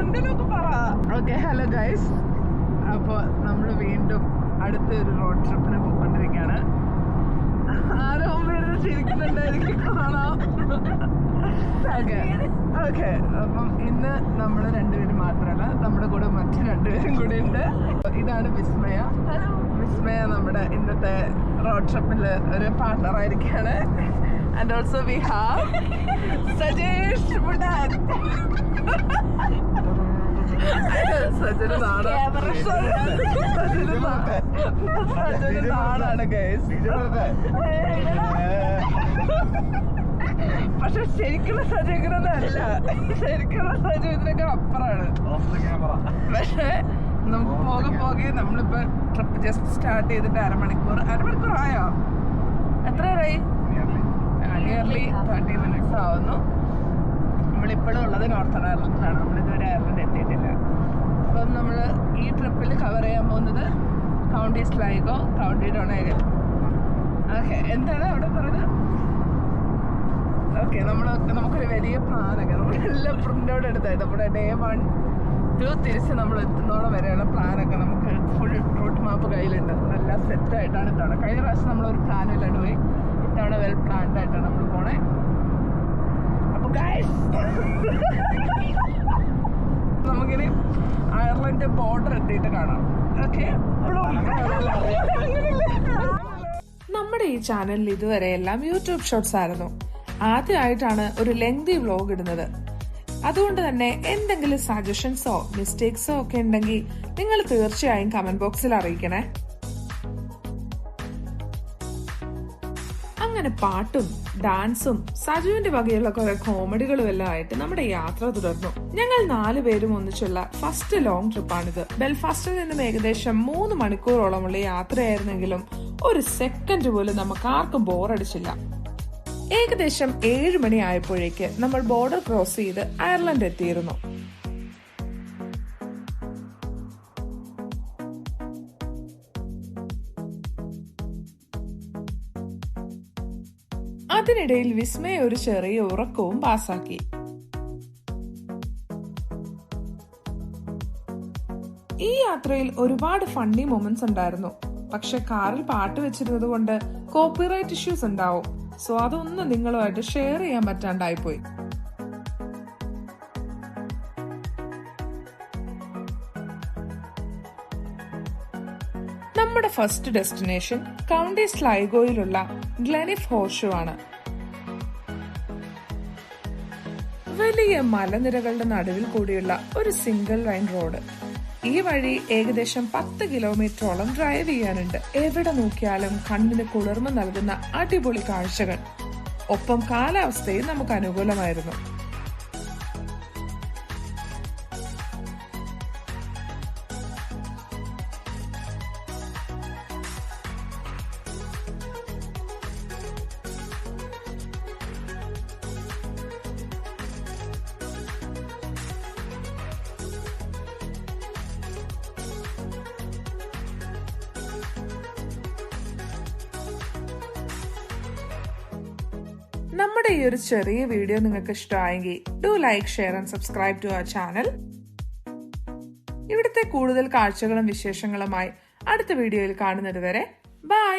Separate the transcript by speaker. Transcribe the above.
Speaker 1: എന്തെങ്കിലുമൊക്കെ പറ. Okay hello guys അപ്പോൾ നമ്മൾ വീണ്ടും അടുത്ത ഒരു റോഡ് ട്രിപ്പിന് പോയിക്കൊണ്ടിരിക്കുകയാണ്. ആരോ പേര് ചിരിക്കുന്നുണ്ടായിരിക്കും. കാണാം. ഓക്കെ ഓക്കെ അപ്പം ഇന്ന് നമ്മൾ രണ്ടുപേരും മാത്രമല്ല നമ്മുടെ കൂടെ മറ്റു രണ്ടുപേരും കൂടെ ഉണ്ട്. ഇതാണ് വിസ്മയ. വിസ്മയ നമ്മുടെ ഇന്നത്തെ റോഡ് ട്രിപ്പിൽ ഒരു പാർട്ണർ ആയിരിക്കുകയാണ് and also we have Sajesh മുടാൻ സജന് നാടാണ് സജന് നാ- സജന് നാടാണ് ഗൈസ് പക്ഷെ ശരിക്കുള്ള സജ ഇങ്ങനൊന്നല്ല ശരിക്കുള്ള സജ ഇതിനൊക്കെ അപ്പുറമാണ്. പക്ഷേ നമുക്ക് പോകെ പോകെ നമ്മളിപ്പോ ട്രിപ്പ് ജസ്റ്റ് സ്റ്റാർട്ട് ചെയ്തിട്ട് അരമണിക്കൂർ. അരമണിക്കൂർ ആയോ? എത്രയായി? നിയർലി തേർട്ടി മിനിറ്റ്സ് ആവുന്നു. നമ്മളിപ്പോഴും ഉള്ളത് നോർത്തേൺ അയർലൻഡിലാണ് നമ്മളിതുവരെ അയർലൻഡ് എത്തിയിട്ടില്ല. അപ്പം നമ്മൾ ഈ ട്രിപ്പിൽ കവർ ചെയ്യാൻ പോകുന്നത് county Sligo county Donegal okay എന്താണ് അവിടെ പറഞ്ഞത്? ഓക്കെ നമ്മൾ നമുക്കൊരു വലിയ പ്ലാനൊക്കെ നമ്മളെല്ലാം പ്രിന്റ് ഔട്ട് എടുത്തായി. നമ്മുടെ ഡേ വൺ ടു തിരിച്ച് നമ്മൾ എത്തുന്നോളം വരെയുള്ള പ്ലാനൊക്കെ നമുക്ക് ഫുൾ റൂട്ട് മാപ്പ് കയ്യിലുണ്ട്. എല്ലാം സെറ്റായിട്ടാണ് ഇത്തവണ. കഴിഞ്ഞ പ്രാവശ്യം നമ്മളൊരു പ്ലാനും ഇല്ലാണ്ട് പോയി. ഇത്തവണ വെൽ പ്ലാൻഡ് ആയിട്ടാണ് നമ്മൾ പോണേ അപ്പോൾ ഗൈസ് നമുക്കിനി അയർലൻഡ് ബോർഡർ എത്തിയിട്ട് കാണാം.
Speaker 2: നമ്മുടെ ഈ ചാനലിൽ ഇതുവരെ എല്ലാം യൂട്യൂബ് ഷോർട്സ് ആയിരുന്നു. ആദ്യമായിട്ടാണ് ഒരു ലെങ്തി വ്ലോഗ് ഇടുന്നത്. അതുകൊണ്ട് തന്നെ എന്തെങ്കിലും സജഷൻസോ മിസ്റ്റേക്സോ ഒക്കെ ഉണ്ടെങ്കിൽ നിങ്ങൾ തീർച്ചയായും കമന്റ് ബോക്സിൽ അറിയിക്കണേ. അങ്ങനെ പാട്ടും ഡാൻസും സജുവിന്റെ വകയുള്ള കുറെ കോമഡികളും എല്ലാം ആയിട്ട് നമ്മുടെ യാത്ര തുടർന്നു. ഞങ്ങൾ നാലു പേരും ഒന്നിച്ചുള്ള ഫസ്റ്റ് ലോങ് ട്രിപ്പാണിത്. ബെൽഫാസ്റ്റിൽ നിന്നും ഏകദേശം മൂന്ന് മണിക്കൂറോളമുള്ള യാത്രയായിരുന്നെങ്കിലും ഒരു സെക്കൻഡ് പോലും നമുക്ക് ആർക്കും ബോറടിച്ചില്ല. ഏകദേശം ഏഴ് മണി ആയപ്പോഴേക്ക് നമ്മൾ ബോർഡർ ക്രോസ് ചെയ്ത് അയർലൻഡ് എത്തിയിരുന്നു. അതിനിടയിൽ വിസ്മയ ഒരു ചെറിയ ഉറക്കവും പാസാക്കി. ഈ യാത്രയിൽ ഒരുപാട് ഫണ്ണി മൊമെന്റ്സ് ഉണ്ടായിരുന്നു. പക്ഷെ കാറിൽ പാട്ട് വെച്ചിരുന്നത് കൊണ്ട് കോപ്പിറൈറ്റ് ഇഷ്യൂസ് ഉണ്ടാവും. സോ അതൊന്നും നിങ്ങളുമായിട്ട് ഷെയർ ചെയ്യാൻ പറ്റാണ്ടായി നമ്മുടെ ഫസ്റ്റ് ഡെസ്റ്റിനേഷൻ കൗണ്ടി സ്ലൈഗോയിലുള്ള ഗ്ലനിഫ് ഹോർഷു ആണ്. വലിയ മലനിരകളുടെ നടുവിൽ കൂടിയുള്ള ഒരു സിംഗിൾ ലൈൻ റോഡ് ഈ വഴി ഏകദേശം പത്ത് കിലോമീറ്ററോളം ഡ്രൈവ് ചെയ്യാനുണ്ട്. എവിടെ നോക്കിയാലും കണ്ണിന് കുളിർമ നൽകുന്ന അടിപൊളി കാഴ്ചകൾ. ഒപ്പം കാലാവസ്ഥയും നമുക്ക് അനുകൂലമായിരുന്നു. നമ്മുടെ ഈ ഒരു ചെറിയ വീഡിയോ നിങ്ങൾക്ക് ഇഷ്ടമായെങ്കിൽ do like share and subscribe to our channel ഇവിടുത്തെ കൂടുതൽ കാഴ്ചകളും വിശേഷങ്ങളുമായി അടുത്ത വീഡിയോയിൽ കാണുന്നത് വരെ ബൈ